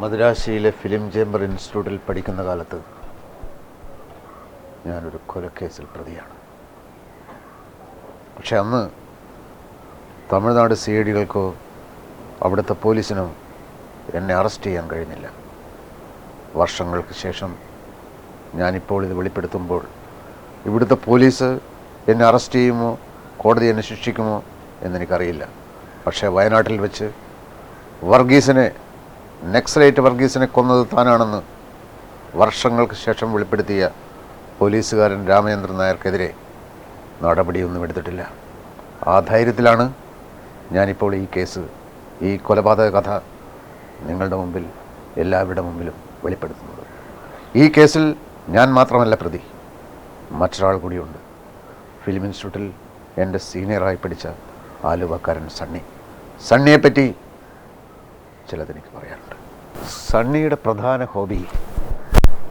മദുരാശിയിലെ film chamber ഇൻസ്റ്റിറ്റ്യൂട്ടിൽ പഠിക്കുന്ന കാലത്ത് ഞാനൊരു കൊലക്കേസിൽ പ്രതിയാണ്. പക്ഷെ അന്ന് തമിഴ്നാട് സി ഐ ഡികൾക്കോ അവിടുത്തെ പോലീസിനോ എന്നെ അറസ്റ്റ് ചെയ്യാൻ കഴിഞ്ഞില്ല. വർഷങ്ങൾക്ക് ശേഷം ഞാനിപ്പോൾ ഇത് വെളിപ്പെടുത്തുമ്പോൾ ഇവിടുത്തെ പോലീസ് എന്നെ അറസ്റ്റ് ചെയ്യുമോ കോടതി എന്നെ ശിക്ഷിക്കുമോ എന്നെനിക്കറിയില്ല. പക്ഷേ വയനാട്ടിൽ വെച്ച് വർഗീസിനെ നെക്സലൈറ്റ് വർഗീസിനെ കൊന്നത് താനാണെന്ന് വർഷങ്ങൾക്ക് ശേഷം വെളിപ്പെടുത്തിയ പോലീസുകാരൻ രാമചന്ദ്രൻ നായർക്കെതിരെ നടപടിയൊന്നും എടുത്തിട്ടില്ല. ആ ധൈര്യത്തിലാണ് ഞാനിപ്പോൾ ഈ കേസ് ഈ കൊലപാതക കഥ നിങ്ങളുടെ മുമ്പിൽ എല്ലാവരുടെ മുമ്പിലും വെളിപ്പെടുത്തുന്നത്. ഈ കേസിൽ ഞാൻ മാത്രമല്ല പ്രതി. മറ്റൊരാൾ കൂടിയുണ്ട്. ഫിലിം ഇൻസ്റ്റിറ്റ്യൂട്ടിൽ എന്റെ സീനിയറായി പഠിച്ച ആലുവക്കാരൻ സണ്ണി. സണ്ണിയെപ്പറ്റി ചിലതെനിക്ക് പറയാനുണ്ട്. സണ്ണിയുടെ പ്രധാന ഹോബി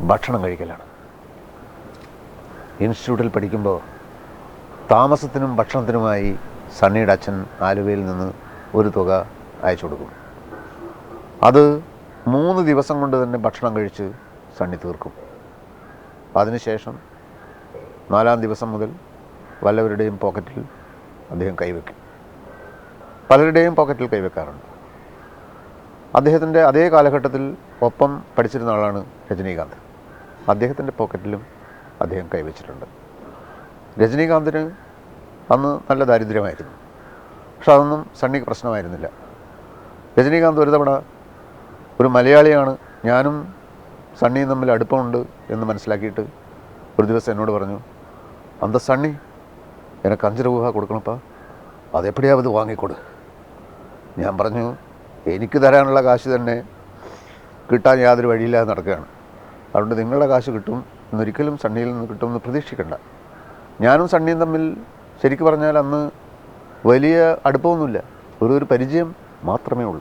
ഭക്ഷണം കഴിക്കലാണ്. ഇൻസ്റ്റിറ്റ്യൂട്ടിൽ പഠിക്കുമ്പോൾ താമസത്തിനും ഭക്ഷണത്തിനുമായി സണ്ണിയുടെ അച്ഛൻ ആലുവയിൽ നിന്ന് ഒരു തുക അയച്ചു കൊടുക്കും. അത് മൂന്ന് ദിവസം കൊണ്ട് തന്നെ ഭക്ഷണം കഴിച്ച് സണ്ണി തീർക്കും. അതിനുശേഷം നാലാം ദിവസം മുതൽ വല്ലവരുടെയും പോക്കറ്റിൽ അദ്ദേഹം കൈവയ്ക്കും. പലരുടെയും പോക്കറ്റിൽ കൈവയ്ക്കാറുണ്ട് അദ്ദേഹത്തിന്റെ അതേ കാലഘട്ടത്തിൽ ഒപ്പം പഠിച്ചിരുന്ന ആളാണ് രജനീകാന്ത്. അദ്ദേഹത്തിന്റെ പോക്കറ്റിലും അദ്ദേഹം കൈവച്ചിട്ടുണ്ട്. രജനീകാന്തിന് അന്ന് നല്ല ദാരിദ്ര്യമായിരുന്നു. പക്ഷെ അതൊന്നും സണ്ണിക്ക് പ്രശ്നമായിരുന്നില്ല. രജനീകാന്ത് ഒരു തവണ ഒരു മലയാളിയാണ് ഞാനും സണ്ണിയും തമ്മിൽ അടുപ്പമുണ്ട് എന്ന് മനസ്സിലാക്കിയിട്ട് ഒരു ദിവസം എന്നോട് പറഞ്ഞു അന്ത സണ്ണി എനിക്ക് അഞ്ച് രൂപ കൊടുക്കണപ്പാ അതെപ്പടിയാവത് വാങ്ങിക്കൊടു? ഞാൻ പറഞ്ഞു എനിക്ക് തരാനുള്ള കാശ് തന്നെ കിട്ടാൻ യാതൊരു വഴിയില്ലാതെ നടക്കുകയാണ്. അതുകൊണ്ട് നിങ്ങളുടെ കാശ് കിട്ടും എന്നൊരിക്കലും സണ്ണിയിൽ നിന്ന് കിട്ടുമെന്ന് പ്രതീക്ഷിക്കണ്ട. ഞാനും സണ്ണിയും തമ്മിൽ ശരിക്കും പറഞ്ഞാൽ അന്ന് വലിയ അടുപ്പമൊന്നുമില്ല. ഒരു ഒരു പരിചയം മാത്രമേ ഉള്ളൂ.